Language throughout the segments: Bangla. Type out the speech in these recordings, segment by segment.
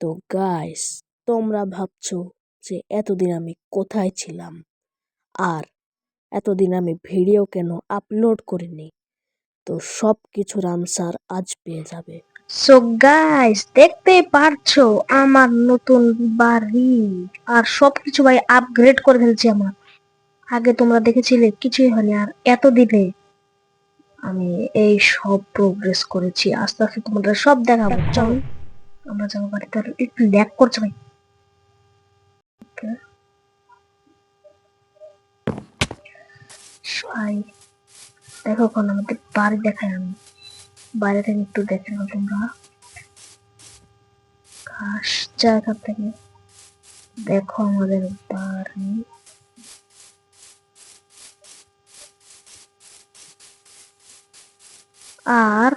তো গাইস তোমরা ভাবছ যে এতদিন আমি কোথায় ছিলাম? আর এতদিন আমি ভিডিও কেন আপলোড করিনি? তো সব কিছুর আনসার আজ পেয়ে যাবে। সো গাইস দেখতে পারছ আমার নতুন বাড়ি। আর সবকিছু ভাই আপগ্রেড করে ফেলছি আমার। আগে তোমরা দেখেছিলে, কিছুই হয়নি। আর এত দিনে আমি এই সব প্রোগ্রেস করেছি। আস্তে আস্তে তোমাদের সব দেখাবো। চল। আমরা যাব বাড়িতে একটু ল্যাক করছে ভাই. দেখো কোন আমাদের বাড়ি দেখায় আমি। বাইরে থেকে একটু দেখে নাও তোমরা। ঘাস জায়গা থেকে দেখো আমাদের বাড়ি। আর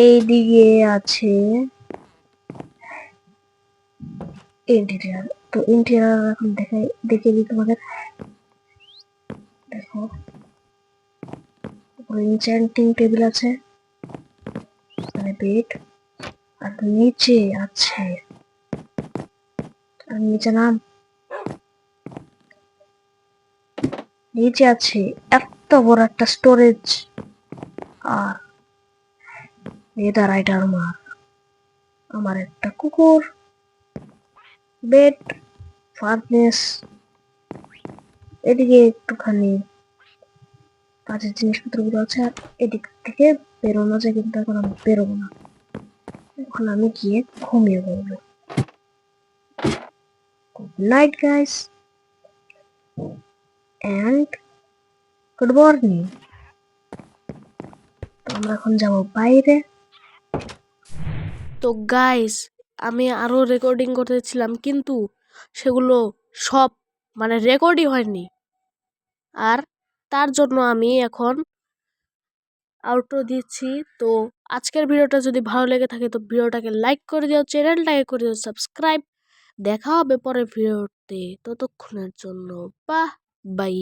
এই দিকে আছে ইন্টেরিয়ার তো ইন্টেরিয়ার এখন দেখাই, দেখে দিই তোমাদের। দেখো ইনচ্যান্টিং টেবিল আছে এখানে বেড আর নিচে আছে, আর নিচে নাম নিচে আছে এত বড় একটা স্টোরেজ আর নেদার রাইডার মার আমার একটা কুকুর। Bed, furnace. এদিকে একটুখানি কাজের জিনিসপত্রগুলো আছে, আর এদিক থেকে বেরোনো যায় কিন্তু এখন আমি বেরোবো না। এখন আমি গিয়ে ঘুমিয়ে পড়ব। Good night guys and good morning আমরা এখন যাব বাইরে। তো গাইস আমি আরও রেকর্ডিং করতেছিলাম, কিন্তু সেগুলো সব মানে রেকর্ডই হয়নি। আর তার জন্য আমি এখন আউটও দিচ্ছি। তো আজকের ভিডিওটা যদি ভালো লেগে থাকে, তো ভিডিওটাকে লাইক করে দিও চ্যানেলটাকে করে দিও সাবস্ক্রাইব দেখা হবে পরের ভিডিওতে। ততক্ষণের জন্য, বাহ বাই